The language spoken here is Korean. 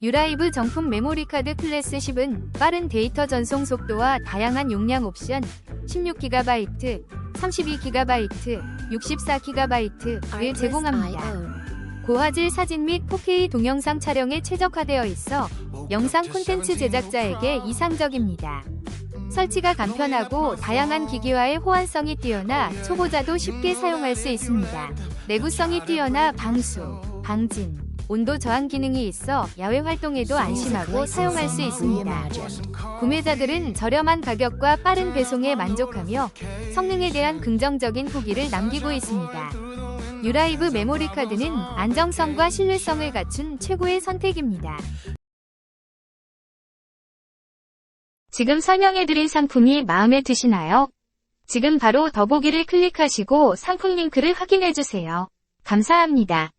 유라이브 정품 메모리 카드 클래스 10은 빠른 데이터 전송 속도와 다양한 용량 옵션 16GB, 32GB, 64GB를 제공합니다. 고화질 사진 및 4K 동영상 촬영에 최적화되어 있어 영상 콘텐츠 제작자에게 이상적입니다. 설치가 간편하고 다양한 기기와의 호환성이 뛰어나 초보자도 쉽게 사용할 수 있습니다. 내구성이 뛰어나 방수, 방진, 온도 저항 기능이 있어 야외 활동에도 안심하고 사용할 수 있습니다. 구매자들은 저렴한 가격과 빠른 배송에 만족하며 성능에 대한 긍정적인 후기를 남기고 있습니다. 유라이브 메모리 카드는 안정성과 신뢰성을 갖춘 최고의 선택입니다. 지금 설명해드린 상품이 마음에 드시나요? 지금 바로 더보기를 클릭하시고 상품 링크를 확인해주세요. 감사합니다.